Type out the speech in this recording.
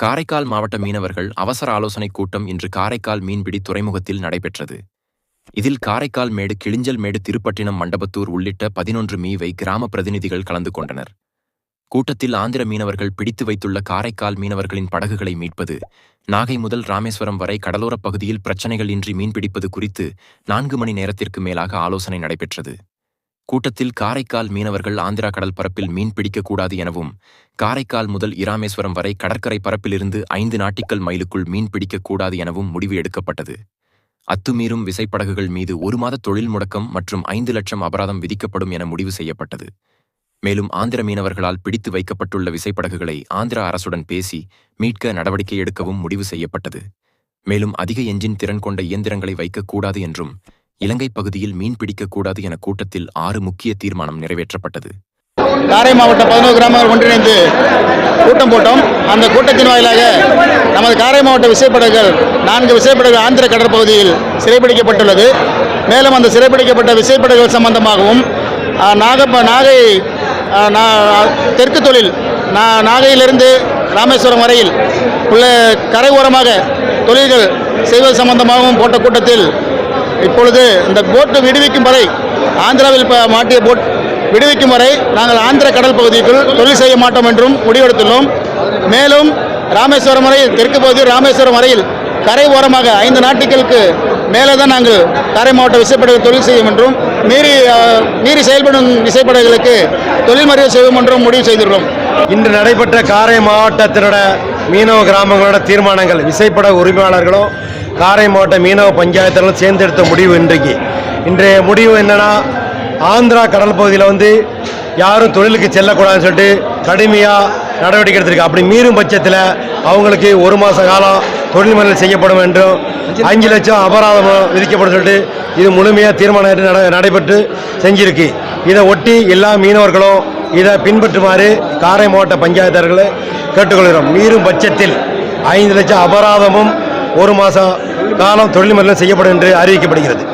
காரைக்கால் மாவட்ட மீனவர்கள் அவசர ஆலோசனைக் கூட்டம் இன்று காரைக்கால் மீன்பிடி துறைமுகத்தில் நடைபெற்றது. இதில் காரைக்கால் மேடு கிளிஞ்சல் மேடு திருப்பட்டினம் மண்டபத்தூர் உள்ளிட்ட பதினொன்று மீவை கிராம பிரதிநிதிகள் கலந்து கொண்டனர். கூட்டத்தில் ஆந்திர மீனவர்கள் பிடித்து வைத்துள்ள காரைக்கால் மீனவர்களின் படகுகளை மீட்பது நாகை முதல் ராமேஸ்வரம் வரை கடலோரப் பகுதியில் பிரச்சினைகள் இன்றி மீன்பிடிப்பது குறித்து நான்கு மணி நேரத்திற்கு மேலாக ஆலோசனை நடைபெற்றது. கூட்டத்தில் காரைக்கால் மீனவர்கள் ஆந்திரா கடல் பரப்பில் மீன் பிடிக்கக்கூடாது எனவும் காரைக்கால் முதல் இராமேஸ்வரம் வரை கடற்கரை பரப்பிலிருந்து ஐந்து நாட்டிக்கல் மைலுக்குள் மீன் பிடிக்கக்கூடாது எனவும் முடிவு எடுக்கப்பட்டது. அத்துமீறும் விசைப்படகுகள் மீது ஒரு மாத தொழில் முடக்கம் மற்றும் ஐந்து லட்சம் அபராதம் விதிக்கப்படும் என முடிவு செய்யப்பட்டது. மேலும் ஆந்திர மீனவர்களால் பிடித்து வைக்கப்பட்டுள்ள விசைப்படகுகளை ஆந்திர அரசுடன் பேசி மீட்க நடவடிக்கை எடுக்கவும் முடிவு செய்யப்பட்டது. மேலும் அதிக எஞ்சின் திறன் கொண்ட இயந்திரங்களை வைக்கக்கூடாது என்றும் இலங்கை பகுதியில் மீன் பிடிக்கக்கூடாது என கூட்டத்தில் ஆறு முக்கிய தீர்மானம் நிறைவேற்றப்பட்டது. காரை மாவட்ட பதினோரு கிராமங்கள் ஒன்றிணைந்து கூட்டம் போட்டோம். அந்த கூட்டத்தின் வாயிலாக நமது காரை மாவட்ட விசைப்படகுகள் நான்கு விசைப்படகுகள் ஆந்திர கடற்பகுதியில் சிறைபிடிக்கப்பட்டுள்ளது. மேலும் அந்த சிறைபிடிக்கப்பட்ட விசைப்படகுகள் சம்பந்தமாகவும் நாகப்ப நாகை தெற்கு தொழில் நா நாகையிலிருந்து ராமேஸ்வரம் வரையில் உள்ள கரை ஓரமாக தொழில்கள் செய்வது சம்பந்தமாகவும் போட்ட கூட்டத்தில் இப்பொழுது இந்த போட்டு விடுவிக்கும் வரை ஆந்திராவில் மாட்டிய போட் விடுவிக்கும் வரை நாங்கள் ஆந்திர கடல் பகுதிக்குள் தொழில் செய்ய மாட்டோம் என்றும் முடிவெடுத்துள்ளோம். மேலும் ராமேஸ்வரம் வரை தெற்கு பகுதி ராமேஸ்வரம் வரையில் கரை ஓரமாக ஐந்து நாட்டுகளுக்கு மேலே தான் நாங்கள் காரை மாவட்ட விசைப்படகு தொழில் செய்யும் என்றும் மீறி மீறி செயல்படும் விசைப்படகுகளுக்கு தொழில் மறியல் செய்வோம் என்றும் முடிவு செய்துள்ளோம். இன்று நடைபெற்ற காரை மாவட்டத்தினோட மீனவ கிராமங்களோட தீர்மானங்கள் விசைப்பட உரிமையாளர்களும் காரை மாவட்ட மீனவ பஞ்சாயத்துகளும் சேர்ந்தெடுத்த முடிவு இன்றைக்கு. இன்றைய முடிவு என்னென்னா ஆந்திரா கடல் பகுதியில் வந்து யாரும் தொழிலுக்கு செல்லக்கூடாதுன்னு சொல்லிட்டு கடுமையாக நடவடிக்கை எடுத்திருக்கு. அப்படி மீறும் பட்சத்தில் அவங்களுக்கு ஒரு மாத காலம் தொழில் செய்யப்படும் என்றும் அஞ்சு லட்சம் அபராதம் விதிக்கப்படும் சொல்லிட்டு இது முழுமையாக தீர்மானம் நட நடைபெற்று செஞ்சிருக்கு. இதை ஒட்டி எல்லா மீனவர்களும் இதை பின்பற்றுமாறு காரை மாவட்ட பஞ்சாயத்தர்களை கேட்டுக்கொள்கிறோம். மீறும் பட்சத்தில் ஐந்து லட்சம் அபராதமும் ஒரு மாதம் காலம் தொழில் முறையில் செய்யப்படும் என்று அறிவிக்கப்படுகிறது.